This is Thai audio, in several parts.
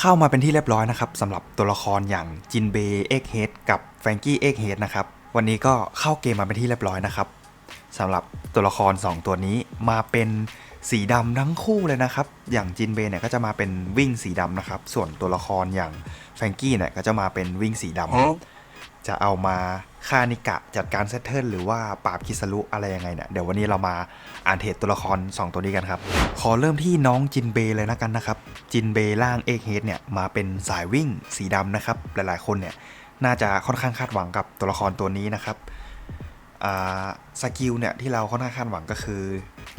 เข้ามาเป็นที่เรียบร้อยนะครับสำหรับตัวละครอย่างจินเบเอ็กเฮดกับแฟรงกี้เอ็กเฮดนะครับวันนี้ก็เข้าเกมมาเป็นที่เรียบร้อยนะครับสำหรับตัวละคร 2 ตัวนี้มาเป็นสีดำทั้งคู่เลยนะครับ อย่างจินเบเนี่ยก็จะมาเป็นวิ่งสีดำนะครับ ส่วนตัวละครอย่างแฟรงกี้เนี่ยก็จะมาเป็นวิ่งสีดำ จะเอามาฆ่านิกะจัดการเซตเทิลหรือว่าปราบคิสรุอะไรยังไงเนี่ยเดี๋ยววันนี้เรามาอ่านเทรดตัวละคร 2 ตัวนี้กันครับ ขอเริ่มที่น้องจินเบย์เลยนะกันนะครับ จินเบย์ล่างเอกเฮดเนี่ยมาเป็นสายวิ่งสีดำนะครับ หลายๆคนเนี่ยน่าจะค่อนข้างคาดหวังกับตัวละครตัวนี้นะครับสกิลเนี่ยที่เราค่อนข้างคาดหวังก็คือ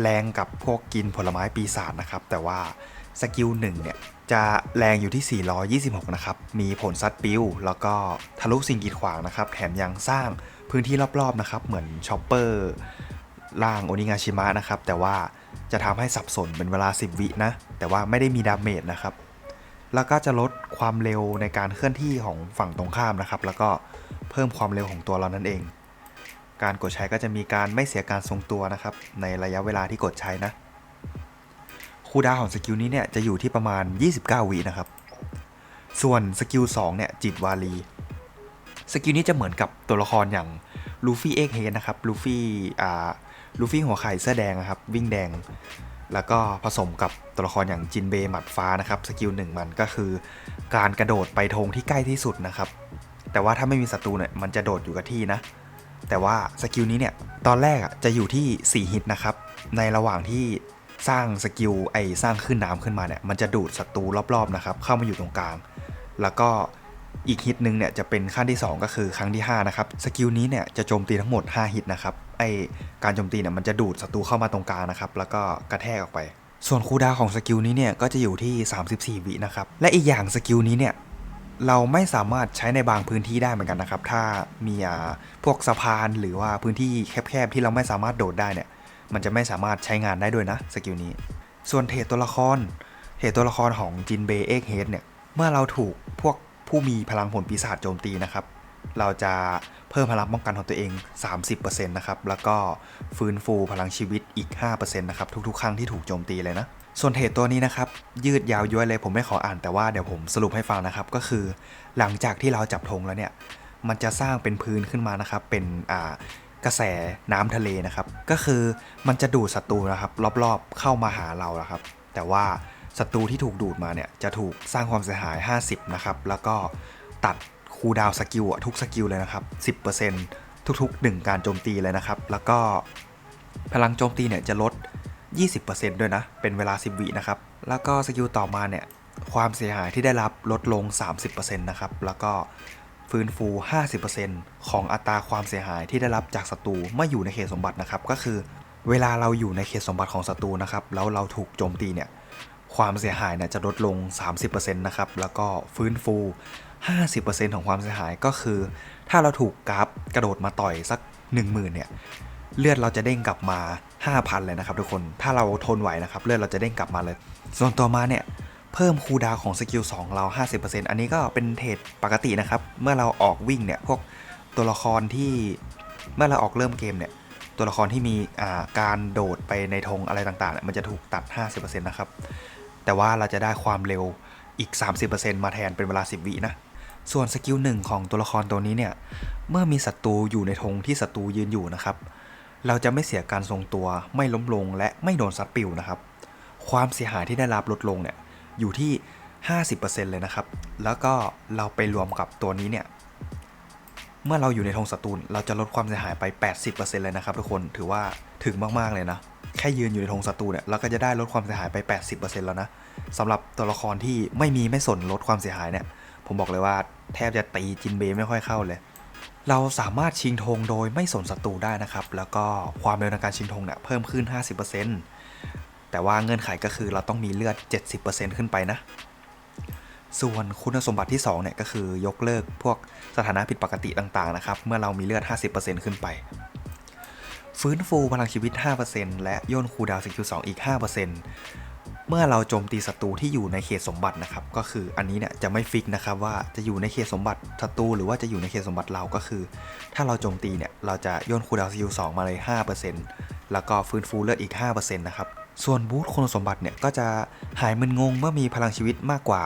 แรงกับพวกกินผลไม้ปีศาจนะครับแต่ว่าสกิลหนึ่งเนี่ย จะแรงอยู่ที่ 426 นะครับ มีผลซัดปิวแล้วก็ทะลุสิ่งกีดขวางนะครับ แถมยังสร้างพื้นที่รอบๆนะครับ เหมือนชอปเปอร์ล่างโอนิงาชิมะนะครับ แต่ว่าจะทำให้สับสนเป็นเวลา 10 วินะ แต่ว่าไม่ได้มีดาเมจนะครับ แล้วก็จะลดความเร็วในการเคลื่อนที่ของฝั่งตรงข้ามนะครับ แล้วก็เพิ่มความเร็วของตัวเรานั่นเอง การกดใช้ก็จะมีการไม่เสียการทรงตัวนะครับ ในระยะเวลาที่กดใช้นะ คูดาวของสกิลนี้เนี่ยจะอยู่ที่ประมาณ 29 วินะครับ ส่วนสกิล2เนี่ยจิตวาลี สกิลนี้จะเหมือนกับตัวละครอย่างลูฟี่เอ็กเฮดนะครับ ลูฟี่อ่า ลูฟี่หัวไข่เสื้อแดงนะครับ วิ่งแดง แล้วก็ผสมกับตัวละครอย่างจินเบย์หมัดฟ้านะครับ สกิลหนึ่งมันก็คือ การกระโดดไปธงที่ใกล้ที่สุดนะครับ แต่ว่าถ้าไม่มีศัตรูเนี่ยมันจะโดดอยู่กับที่นะ แต่ว่าสกิลนี้เนี่ยตอนแรกอะจะอยู่ที่ 4 ฮิตนะครับ ในระหว่างที่ สร้างสกิลไอสร้างขึ้นน้ำขึ้นมาเนี่ยมันจะดูดศัตรูรอบๆนะครับเข้ามาอยู่ตรงกลาง แล้วก็อีกฮิตหนึ่งเนี่ยจะเป็นขั้นที่ 2 ก็คือครั้งที่ 5 นะครับ สกิลนี้เนี่ยจะโจมตีทั้งหมด 5 ฮิตนะครับไอการโจมตีเนี่ยมันจะดูดศัตรูเข้ามาตรงกลางนะครับแล้วก็กระแทกออกไป ส่วนคูลดาวของสกิลนี้เนี่ยก็จะอยู่ที่ 34 วินะครับและอีกอย่างสกิลนี้เนี่ยเราไม่สามารถใช้ในบางพื้นที่ได้เหมือนกันนะครับ ถ้ามีอ่าพวกสะพานหรือว่าพื้นที่แคบๆที่เราไม่สามารถโดดได้เนี่ย มันจะไม่สามารถใช้งานได้ด้วยนะสกิลนี้ ส่วนเทรดตัวละครเทรดตัวละครของจินเบย์เอ็กเฮดเนี่ย เมื่อเราถูกพวกผู้มีพลังผลปีศาจโจมตีนะครับ เราจะเพิ่มพลังป้องกันของตัวเอง 30%นะครับ แล้วก็ฟื้นฟูพลังชีวิตอีก 5%นะครับ ทุกๆ ครั้งที่ถูกโจมตีเลยนะ ส่วนเทรดตัวนี้นะครับ ยืดยาวย้วยเลยผมไม่ขออ่านแต่ว่าเดี๋ยวผมสรุปให้ฟังนะครับ ก็คือหลังจากที่เราจับธงแล้วเนี่ย มันจะสร้างเป็นพื้นขึ้นมานะครับ เป็นอ่า กระแสน้ำทะเลนะครับ ก็คือมันจะดูดศัตรูนะครับ รอบๆเข้ามาหาเรานะครับ แต่ว่าศัตรูที่ถูกดูดมาเนี่ยจะถูกสร้างความเสียหาย 50 นะครับ แล้วก็ตัดคูดาวสกิลทุกสกิลเลยนะครับ 10%ทุกๆ 1 การโจมตีเลยนะครับ แล้วก็พลังโจมตีเนี่ยจะลด 20%ด้วยนะ เป็นเวลา 10 วินะครับ แล้วก็สกิลต่อมาเนี่ยความเสียหายที่ได้รับลดลง 30%นะครับ แล้วก็ ฟื้นฟู 50%ของอัตราความเสียหายที่ได้รับจากศัตรูเมื่ออยู่ในเขตสมบัตินะครับ ก็คือ เวลาเราอยู่ในเขตสมบัติของศัตรูนะครับ แล้วเราถูกโจมตีเนี่ยความเสียหายเนี่ยจะลดลง 30%นะครับ แล้วก็ฟื้นฟู 50%ของความเสียหายก็คือ ถ้าเราถูกกราฟกระโดดมาต่อยสัก 10,000เนี่ยเลือดเราจะเด้งกลับมา 5,000 เลยนะครับทุกคน ถ้าเราทนไหวนะครับ เลือดเราจะเด้งกลับมาเลย ส่วนต่อมาเนี่ย เพิ่มคูดาวของสกิล2เรา 50%อันนี้ก็เป็นเทรดปกตินะครับ เมื่อเราออกวิ่งเนี่ย พวกตัวละครที่เมื่อเราออกเริ่มเกมเนี่ย ตัวละครที่มีการโดดไปในธงอะไรต่างๆเนี่ยมันจะถูกตัด 50%นะครับ แต่ว่าเราจะได้ความเร็วอีก 30%มาแทนเป็นเวลา 10 วินะ ส่วนสกิลหนึ่งของตัวละครตัวนี้เนี่ย เมื่อมีศัตรูอยู่ในธงที่ศัตรูยืนอยู่นะครับ เราจะไม่เสียการทรงตัว ไม่ล้มลง และไม่โดนซัดปิวนะครับ ความเสียหายที่ได้รับลดลงเนี่ย อยู่ที่ 50%เลยนะครับ แล้วก็เราไปรวมกับตัวนี้เนี่ย เมื่อเราอยู่ในธงศัตรูเราจะลดความเสียหายไป 80%เลยนะครับทุกคน ถือว่าถึงมากๆเลยนะ แค่ยืนอยู่ในธงศัตรูเนี่ย เราก็จะได้ลดความเสียหายไป 80%แล้วนะสำหรับตัวละครที่ไม่มีไม่สนลดความเสียหายเนี่ย ผมบอกเลยว่าแทบจะตีจินเบย์ไม่ค่อยเข้าเลยเราสามารถชิงธงโดยไม่สนศัตรูได้นะครับ แล้วก็ความเร็วในการชิงธงเนี่ยเพิ่มขึ้น 50% แต่ว่าเงื่อนไขก็คือเราต้องมีเลือด 70%ขึ้นไปนะ ส่วนคุณสมบัติที่2เนี่ยก็คือยกเลิกพวกสถานะผิดปกติต่างๆนะครับ เมื่อเรามีเลือด 50%ขึ้นไป ฟื้นฟูพลังชีวิต 5%และย่นคูดาวน์สกิล2อีก 5%เมื่อเราโจมตีศัตรูที่อยู่ในเขตสมบัตินะครับ ก็คืออันนี้เนี่ยจะไม่ฟิกนะครับว่าจะอยู่ในเขตสมบัติศัตรูหรือว่าจะอยู่ในเขตสมบัติเราก็คือ ถ้าเราโจมตีเนี่ยเราจะย่นคูดาวน์สกิล2มาเลย 5%แล้วก็ฟื้นฟูเลือดอีก 5%นะครับ ส่วนบูทคุณสมบัติเนี่ยก็จะหายมึนงงเมื่อมีพลังชีวิตมากกว่า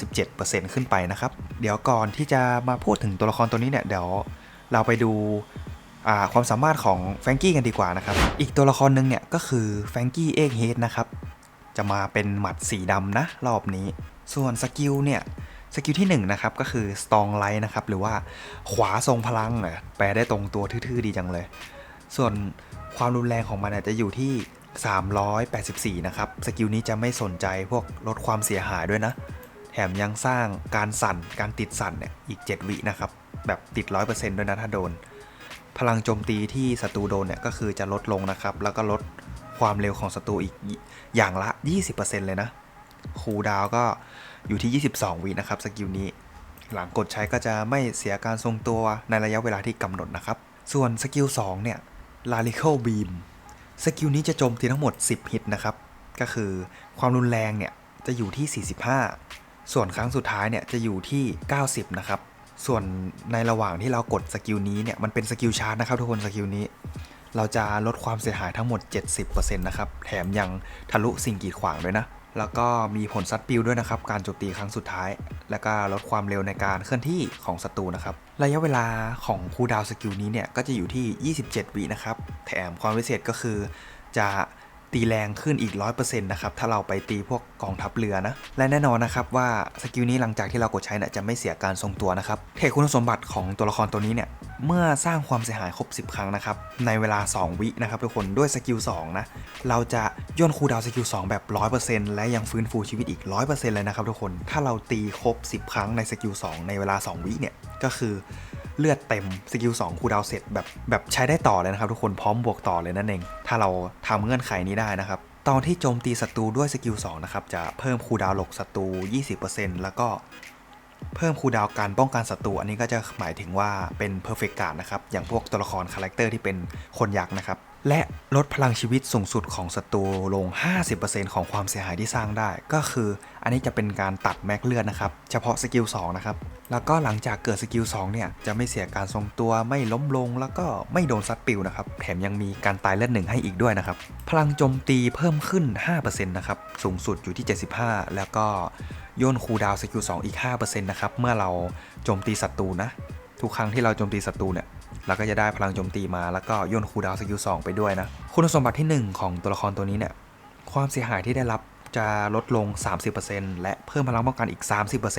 97%ขึ้นไปนะครับ เดี๋ยวก่อนที่จะมาพูดถึงตัวละครตัวนี้เนี่ยเดี๋ยวเราไปดูความสามารถของแฟงกี้กันดีกว่านะครับ อีกตัวละครหนึ่งเนี่ยก็คือแฟงกี้เอ็กเฮดนะครับ จะมาเป็นหมัดสีดำนะรอบนี้ ส่วนสกิลเนี่ยสกิลที่1นะครับก็คือ Strong Light นะครับหรือว่าขวาทรงพลังอะแปลได้ตรงตัวทื่อๆดีจังเลย ส่วนความรุนแรงของมันจะอยู่ที่ 384 นะครับ สกิลนี้จะไม่สนใจพวกลดความเสียหายด้วยนะ แถมยังสร้างการสั่นการติดสั่นเนี่ยอีก 7 วินะครับ แบบติด 100%ด้วยนะถ้าโดน พลังโจมตีที่ศัตรูโดนเนี่ยก็คือจะลดลงนะครับ แล้วก็ลดความเร็วของศัตรูอีกอย่างละ 20%เลยนะ คูดาวก็อยู่ที่ 22 วินะครับสกิลนี้ หลังกดใช้ก็จะไม่เสียการทรงตัวในระยะเวลาที่กำหนดนะครับ ส่วนสกิล2เนี่ย Radical Beam สกิลนี้จะโจมตีทั้งหมด 10 ฮิตนะครับ ก็คือความรุนแรงเนี่ยจะอยู่ที่ 45 ส่วนครั้งสุดท้ายเนี่ยจะอยู่ที่ 90 นะครับ ส่วนในระหว่างที่เรากดสกิลนี้เนี่ยมันเป็นสกิลชาร์จนะครับทุกคนสกิลนี้ เราจะลดความเสียหายทั้งหมด 70%นะครับ แถมยังทะลุสิ่งกีดขวางด้วยนะ แล้วก็มีผลซัดปิวด้วยนะครับ การโจมตีครั้งสุดท้าย และก็ลดความเร็วในการเคลื่อนที่ของศัตรูนะครับ ระยะเวลาของคูดาวสกิลนี้เนี่ย ก็จะอยู่ที่ 27 วินะครับ แถมความพิเศษก็คือจะ ตีแรงขึ้นอีก 100%นะครับ ถ้าเราไปตีพวกกองทัพเรือนะ และแน่นอนนะครับว่าสกิลนี้หลังจากที่เรากดใช้นี่จะไม่เสียการทรงตัวนะครับเทคคุณสมบัติของตัวละครตัวนี้เนี่ยเมื่อสร้างความเสียหายครบ 10 ครั้งนะครับในเวลา 2 วินะครับทุกคนด้วยสกิล2นะเราจะย่นคูดาวสกิล2แบบ 100%และยังฟื้นฟูชีวิตอีก 100%เลยนะครับทุกคนถ้าเราตีครบ 10 ครั้งในสกิล2ในเวลา 2 วิเนี่ยก็คือ เลือดเต็มสกิล2คูดาวเสร็จแบบแบบใช้ได้ต่อเลยนะครับทุกคนพร้อมบวกต่อเลยนั่นเอง ถ้าเราทำเงื่อนไขนี้ได้นะครับตอนที่โจมตีศัตรูด้วยสกิล2นะครับจะเพิ่มคูดาวหลกศัตรู 20%แล้วก็เพิ่มคูดาวการป้องกันศัตรูอันนี้ก็จะหมายถึงว่าเป็นเพอร์เฟกการ์ดนะครับ อย่างพวกตัวละครคาแรคเตอร์ที่เป็นคนยักษ์นะครับ และลดพลังชีวิตสูงสุดของศัตรูลง 50%ของความเสียหายที่สร้างได้ ก็คืออันนี้จะเป็นการตัดแม็กเลือดนะครับ เฉพาะสกิล2นะครับ แล้วก็หลังจากเกิดสกิล2เนี่ย จะไม่เสียการทรงตัวไม่ล้มลง แล้วก็ไม่โดนซัดปิวนะครับ แถมยังมีการตายเลือดหนึ่งให้อีกด้วยนะครับ พลังโจมตีเพิ่มขึ้น 5%นะครับ สูงสุดอยู่ที่ 75 แล้วก็โยนคูดาวสกิล2อีก 5%นะครับ เมื่อเราโจมตีศัตรูนะ ทุกครั้งที่เราโจมตีศัตรูเนี่ย เราก็จะได้พลังโจมตีมาแล้วก็ย่นคูดาวสกิล2ไปด้วยนะ คุณสมบัติที่ 1 ของตัวละครตัวนี้เนี่ย ความเสียหายที่ได้รับจะลดลง 30%และเพิ่มพลังป้องกันอีก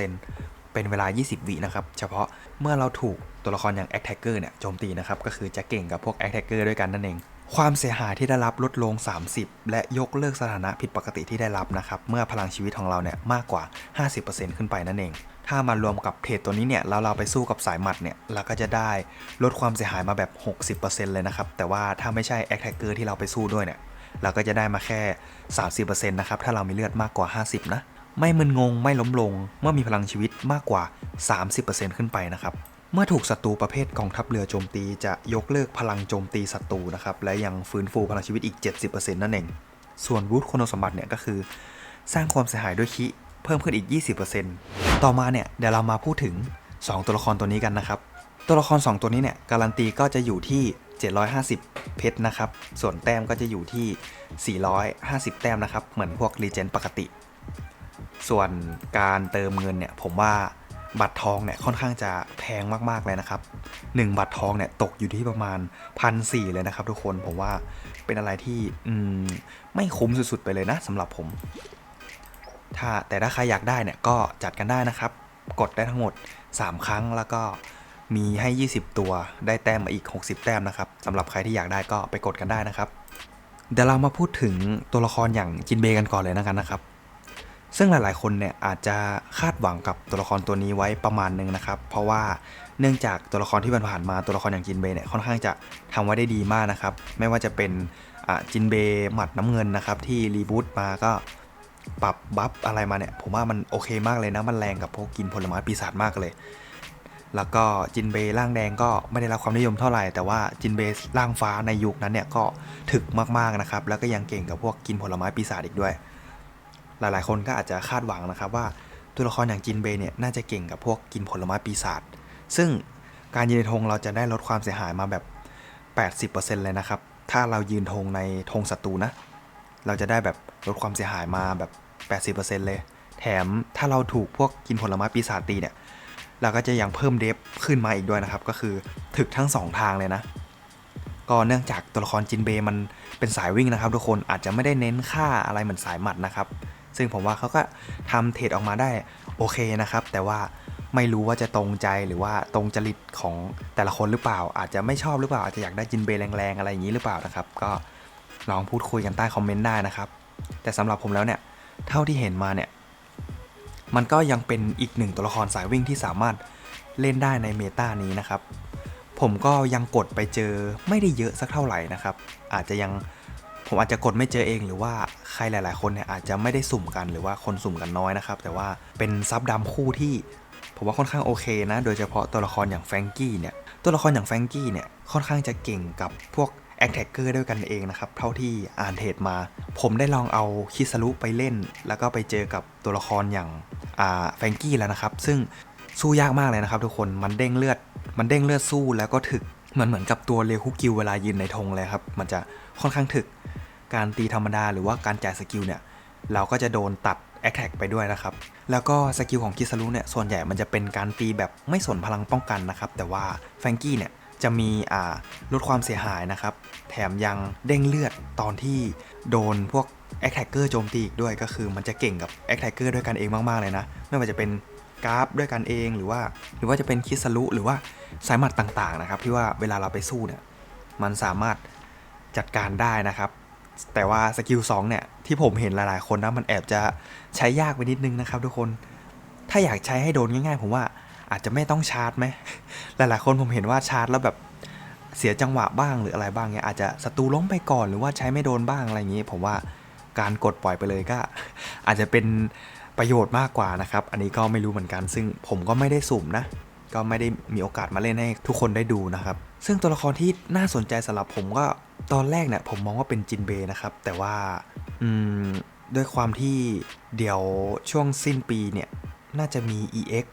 30%เป็นเวลา 20 วินะครับ เฉพาะเมื่อเราถูกตัวละครอย่าง a t t a c k e r เนี่ยโจมตีนะครับ ก็คือจะเก่งกับพวก a t t a c k e r ด้วยกันนั่นเอง ความเสียหายที่ได้รับลดลง 30 และยกเลิกสถานะผิดปกติที่ได้รับนะครับ เมื่อพลังชีวิตของเราเนี่ยมากกว่า 50%ขึ้นไปนั่นเอง ถ้ามารวมกับเทรดตัวนี้เนี่ยแล้วเราไปสู้กับสายหมัดเนี่ยเราก็จะได้ลดความเสียหายมาแบบ 60%เลยนะครับ แต่ว่าถ้าไม่ใช่ a t t a c k e r ที่เราไปสู้ด้วยเนี่ยเราก็จะได้มาแค่ 30%นะครับถ้าเรามีเลือดมากกว่า 50 นะ ไม่มึนงงไม่ล้มลง เมื่อมีพลังชีวิตมากกว่า 30%ขึ้นไปนะครับเมื่อถูกศัตรูประเภทกองทัพเรือโจมตีจะยกเลิกพลังโจมตีศัตรูนะครับและยังฟื้นฟูพลังชีวิตอีก 70%นั่นเอง ส่วนวูดคุณสมบัติเนี่ยก็คือ สร้างความเสียหายด้วยคิ เพิ่มขึ้นอีก 20%ต่อมาเนี่ยเดี๋ยวเรามาพูดถึง 2 ตัวละครตัวนี้กันนะครับ ตัวละคร 2 ตัวนี้เนี่ยการันตีก็จะอยู่ที่ 750 เพชรนะครับ ส่วนแต้มก็จะอยู่ที่ 450 แต้มนะครับ เหมือนพวกรีเจนปกติ ส่วนการเติมเงินเนี่ยผมว่าบัตรทองเนี่ยค่อนข้างจะแพงมากๆเลยนะครับ 1 บัตรทองเนี่ยตกอยู่ที่ประมาณพันสเลยนะครับทุกคนผมว่าเป็นอะไรที่อืมไม่คุ้มสุดๆไปเลยนะสำหรับผม ถ้าแต่ถ้าใครอยากได้เนี่ยก็จัดกันได้นะครับ กดได้ทั้งหมด 3 ครั้งแล้วก็มีให้ 20 ตัวได้แต้มมาอีก 60 แต้มนะครับสำหรับใครที่อยากได้ก็ไปกดกันได้นะครับ เดี๋ยวเรามาพูดถึงตัวละครอย่างจินเบกันก่อนเลยนะกันนะครับ ซึ่งหลายๆ คนเนี่ยอาจจะคาดหวังกับตัวละครตัวนี้ไว้ประมาณหนึงนะครับ เพราะว่าเนื่องจากตัวละครที่ผ่านมาตัวละครอย่างจินเบเนี่ยค่อนข้างจะทำไว้ได้ดีมากนะครับ ไม่ว่าจะเป็นจินเบหมัดน้ำเงินนะครับที่รีบูตมาก็ ปรับบัฟอะไรมาเนี่ย ผมว่ามันโอเคมากเลยนะ มันแรงกับพวกกินผลไม้ปีศาจมากเลย แล้วก็จินเบย์ร่างแดงก็ไม่ได้รับความนิยมเท่าไหร่ แต่ว่าจินเบย์ร่างฟ้าในยุคนั้นเนี่ยก็ถึกมากๆนะครับ แล้วก็ยังเก่งกับพวกกินผลไม้ปีศาจอีกด้วย หลายๆ คนก็อาจจะคาดหวังนะครับว่าตัวละครอย่างจินเบย์เนี่ยน่าจะเก่งกับพวกกินผลไม้ปีศาจ ซึ่งการยืนธงเราจะได้ลดความเสียหายมาแบบ 80%เลยนะครับ ถ้าเรายืนธงในธงศัตรูนะ เราจะได้แบบ ลดความเสียหายมาแบบ 80%เลย แถมถ้าเราถูกพวกกินผลไม้ปีศาจตีเนี่ย เราก็จะยังเพิ่มเดฟขึ้นมาอีกด้วยนะครับ ก็คือถึกทั้งสองทางเลยนะ ก็เนื่องจากตัวละครจินเบย์มันเป็นสายวิ่งนะครับ ทุกคนอาจจะไม่ได้เน้นค่าอะไรเหมือนสายหมัดนะครับ ซึ่งผมว่าเขาก็ทำเทรดออกมาได้โอเคนะครับ แต่ว่าไม่รู้ว่าจะตรงใจหรือว่าตรงจริตของแต่ละคนหรือเปล่า อาจจะไม่ชอบหรือเปล่าอาจจะอยากได้จินเบย์แรงๆอะไรอย่างนี้หรือเปล่านะครับ ก็ลองพูดคุยกันใต้คอมเมนต์ได้นะครับ แต่สำหรับผมแล้วเนี่ย เท่าที่เห็นมาเนี่ย มันก็ยังเป็นอีกหนึ่งตัวละครสายวิ่งที่สามารถเล่นได้ในเมตานี้นะครับ ผมก็ยังกดไปเจอไม่ได้เยอะสักเท่าไหร่นะครับ อาจจะยังผมอาจจะกดไม่เจอเองหรือว่าใครหลาย ๆ คนเนี่ยอาจจะไม่ได้สุ่มกันหรือว่าคนสุ่มกันน้อยนะครับ แต่ว่าเป็นซับดำคู่ที่ผมว่าค่อนข้างโอเคนะ โดยเฉพาะตัวละครอย่างแฟรงกี้เนี่ย ตัวละครอย่างแฟรงกี้เนี่ยค่อนข้างจะเก่งกับพวก แอคแท็กเกอร์ด้วยกันเองนะครับ เท่าที่อ่านเทรดมา ผมได้ลองเอาคิสรุไปเล่น แล้วก็ไปเจอกับตัวละครอย่างแฟงกี้แล้วนะครับ ซึ่งสู้ยากมากเลยนะครับทุกคนมันเด้งเลือด มันเด้งเลือดสู้แล้วก็ถึกเหมือนเหมือนกับตัวเรคุกิวเวลายืนในธงเลยครับ มันจะค่อนข้างถึกการตีธรรมดาหรือว่าการจ่ายสกิลเนี่ย เราก็จะโดนตัดแอคแท็กไปด้วยนะครับ แล้วก็สกิลของคิสรุเนี่ยส่วนใหญ่มันจะเป็นการตีแบบไม่สนพลังป้องกันนะครับ แต่ว่าแฟงกี้เนี่ย จะมีลดความเสียหายนะครับ แถมยังเด้งเลือดตอนที่โดนพวกแอคแท็กเกอร์โจมตีอีกด้วยก็คือมันจะเก่งกับแอคแท็กเกอร์ด้วยกันเองมาก ๆ เลยนะ ไม่ว่าจะเป็นกราฟด้วยกันเองหรือว่า หรือว่าจะเป็นคิสรุหรือว่าสายหมัดต่างๆนะครับ ที่ว่าเวลาเราไปสู้เนี่ยมันสามารถจัดการได้นะครับ แต่ว่าสกิล2เนี่ยที่ผมเห็นหลายๆ คนนะมันแอบจะใช้ยากไปนิดนึงนะครับทุกคนถ้าอยากใช้ให้โดนง่ายๆ ผมว่า อาจจะไม่ต้องชาร์จไหมหลายๆคนผมเห็นว่าชาร์จแล้วแบบเสียจังหวะบ้างหรืออะไรบ้างเนี่ยอาจจะศัตรูล้มไปก่อนหรือว่าใช้ไม่โดนบ้างอะไรอย่างนี้ ผมว่าการกดปล่อยไปเลยก็ อาจจะเป็นประโยชน์มากกว่านะครับ อันนี้ก็ไม่รู้เหมือนกัน ซึ่งผมก็ไม่ได้สุ่มนะ ก็ไม่ได้มีโอกาสมาเล่นให้ทุกคนได้ดูนะครับ ซึ่งตัวละครที่น่าสนใจสำหรับผมก็ตอนแรกเนี่ยผมมองว่าเป็นจินเบนะครับ แต่ว่าอืมด้วยความที่เดี๋ยวช่วงสิ้นปีเนี่ยน่าจะมี EX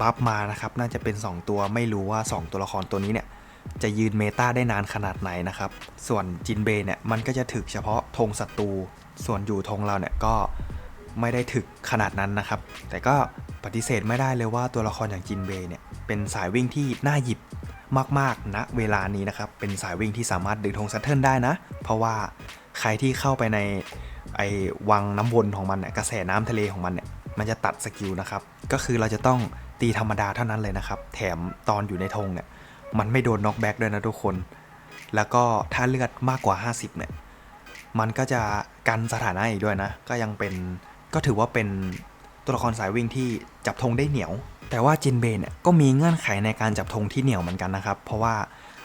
บัฟมานะครับ น่าจะเป็น 2 ตัวไม่รู้ว่า 2 ตัวละครตัวนี้เนี่ย จะยืนเมตาได้นานขนาดไหนนะครับ ส่วนจินเบเนี่ย มันก็จะถึกเฉพาะธงศัตรู ส่วนอยู่ธงเราเนี่ยก็ไม่ได้ถึกขนาดนั้นนะครับ แต่ก็ปฏิเสธไม่ได้เลยว่าตัวละครอย่างจินเบเนี่ย เป็นสายวิ่งที่น่าหยิบมากๆณเวลานี้นะครับ เป็นสายวิ่งที่สามารถดึงธงซัตเทิลได้นะ เพราะว่าใครที่เข้าไปในไอ้วังน้ำวนของมันเนี่ยกระแสน้ำทะเลของมันเนี่ยมันจะตัดสกิลนะครับ ก็คือเราจะต้อง ตีธรรมดาเท่านั้นเลยนะครับ แถมตอนอยู่ในธงเนี่ย มันไม่โดนน็อกแบ็กด้วยนะทุกคน แล้วก็ถ้าเลือดมากกว่า 50 เนี่ย มันก็จะกันสถานะอีกด้วยนะ ก็ยังเป็น ก็ถือว่าเป็นตัวละครสายวิ่งที่จับธงได้เหนียว แต่ว่าจินเบนเนี่ยก็มีเงื่อนไขในการจับธงที่เหนียวเหมือนกันนะครับ เพราะว่า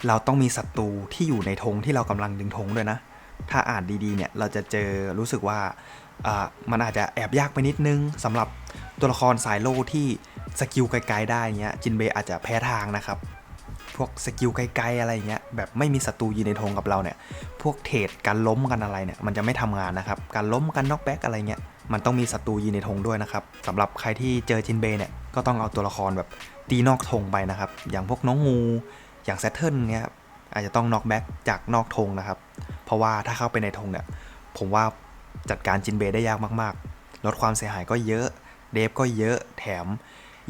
เราต้องมีศัตรูที่อยู่ในธงที่เรากำลังดึงธงด้วยนะ ถ้าอ่านดีๆเนี่ยเราจะเจอรู้สึกว่ามันอาจจะแอบยากไปนิดนึงสำหรับตัวละครสายโลที่ สกิลไกลๆได้เงี้ยจินเบอาจจะแพ้ทางนะครับ พวกสกิลไกลๆอะไรเงี้ยแบบไม่มีศัตรูยืนในธงกับเราเนี่ย พวกเทรดการล้มกันอะไรเนี่ยมันจะไม่ทำงานนะครับ การล้มกันน็อกแบ็กอะไรเงี้ยมันต้องมีศัตรูยืนในธงด้วยนะครับสำหรับใครที่เจอจินเบเนี่ยก็ต้องเอาตัวละครแบบตีนอกธงไปนะครับ อย่างพวกน้องงู อย่างแซทเทิลเนี่ยอาจจะต้องน็อกแบ็กจากนอกธงนะครับ เพราะว่าถ้าเข้าไปในธงเนี่ย ผมว่าจัดการจินเบได้ยากมากๆ ลดความเสียหายก็เยอะ เดฟก็เยอะ แถม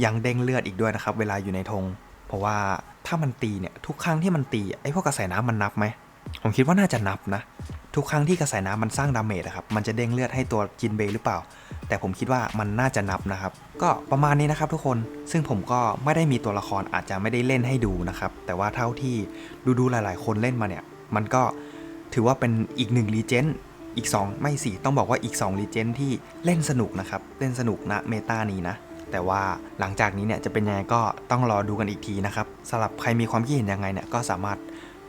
ยังเด้งเลือดอีกด้วยนะครับ เวลาอยู่ในธงเพราะว่าถ้ามันตีเนี่ยทุกครั้งที่มันตีไอ้พวกกระแสน้ำมันนับไหมผมคิดว่าน่าจะนับนะ ทุกครั้งที่กระแสน้ำมันสร้างดาเมจอะครับมันจะเด้งเลือดให้ตัวจินเบย์หรือเปล่า แต่ผมคิดว่ามันน่าจะนับนะครับ ก็ประมาณนี้นะครับทุกคนซึ่งผมก็ไม่ได้มีตัวละครอาจจะไม่ได้เล่นให้ดูนะครับ แต่ว่าเท่าที่ดูดูๆหลาย ๆ คนเล่นมาเนี่ย มันก็ถือว่าเป็นอีกหนึ่งรีเจนอีก 2 ไม่สิต้องบอกว่าอีก2รีเจนที่เล่นสนุกนะครับ เล่นสนุกนะเมตานี้นะ แต่ว่าหลังจากนี้เนี่ยจะเป็นยังไงก็ต้องรอดูกันอีกทีนะครับสำหรับใครมีความคิดเห็นยังไงเนี่ยก็สามารถ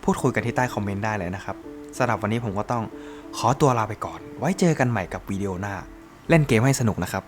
พูดคุยกันที่ใต้คอมเมนต์ได้เลยนะครับสำหรับวันนี้ผมก็ต้องขอตัวลาไปก่อน ไว้เจอกันใหม่กับวิดีโอหน้า เล่นเกมให้สนุกนะครับ